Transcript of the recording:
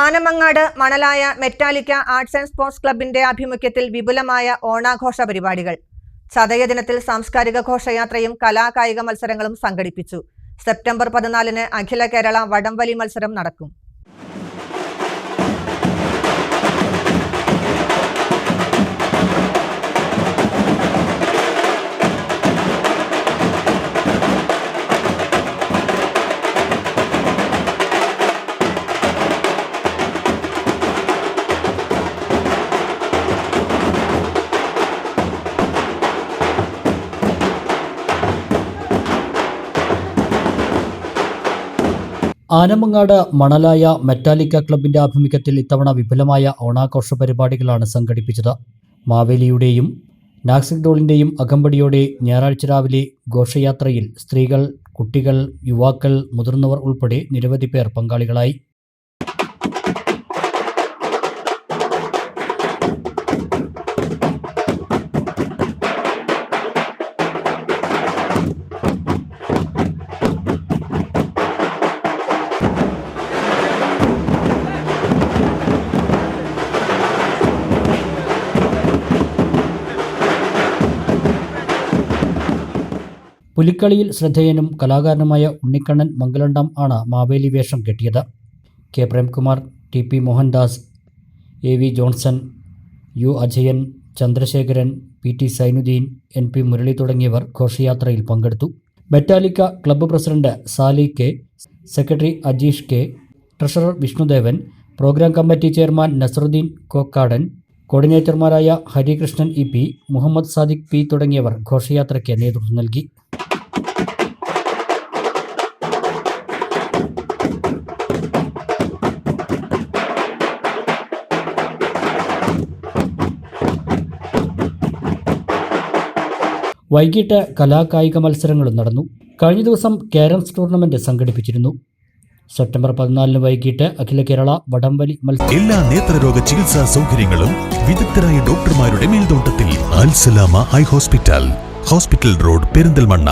Anamangad Manalaya Metallica arts and sports ക്ലബിന്റെ ആഭിമുഖ്യത്തിൽ വിപുലമായ ഓണാഘോഷ പരിപാടികൾ. ചതയദിനത്തിൽ സാംസ്കാരിക ഘോഷയാത്രയും കലാകായിക മത്സരങ്ങളും സംഘടിപ്പിച്ചു. സെപ്റ്റംബർ പതിനാലിന് അഖില കേരള വടംവലി മത്സരം നടക്കും. ആനമങ്ങാട് മണലായ മെറ്റാലിക്ക ക്ലബിന്റെ ആഭിമുഖ്യത്തിൽ ഇത്തവണ വിപുലമായ ഓണാഘോഷ പരിപാടികളാണ് സംഘടിപ്പിച്ചത്. മാവേലിയുടെയും നാക്സിക് ഡോളിന്റെയും അകമ്പടിയോടെ ഞായറാഴ്ച രാവിലെ ഘോഷയാത്രയിൽ സ്ത്രീകൾ കുട്ടികൾ യുവാക്കൾ മുതിർന്നവർ ഉൾപ്പെടെ നിരവധി പേർ പങ്കാളികളായി. പുലിക്കളിയിൽ ശ്രദ്ധേയനും കലാകാരനുമായ ഉണ്ണിക്കണ്ണൻ മംഗലണ്ടം ആണ് മാവേലി വേഷം കെട്ടിയത്. K. Premkumar T. P. Mohandas A. V. Johnson U. Ajayan Chandrasekharan P. T. Sainudeen N. P. Murali തുടങ്ങിയവർ ഘോഷയാത്രയിൽ പങ്കെടുത്തു. Metallica club president Sali K secretary Ajeesh K treasurer Vishnudevan programme committee chairman Nasarudeen Kokkadan കോർഡിനേറ്റർമാരായ Harikrishnan E P Muhammad Sadiq P തുടങ്ങിയവർ ഘോഷയാത്രയ്ക്ക് നേതൃത്വം നൽകി. വൈകിട്ട് കലാകായിക മത്സരങ്ങളും നടന്നു. കഴിഞ്ഞ ദിവസം കാരംസ് ടൂർണമെന്റ് സംഘടിപ്പിച്ചിരുന്നു. സെപ്റ്റംബർ പതിനാലിന് വൈകിട്ട് അഖില കേരള വടംവലി മത്സരം എല്ലാ നേത്രരോഗ ചികിത്സാ സൗകര്യങ്ങളും വിദഗ്ധരായ ഡോക്ടർമാരുടെ മേൽനോട്ടത്തിൽ Alsalama eye hospital hospital road Perinthalmanna.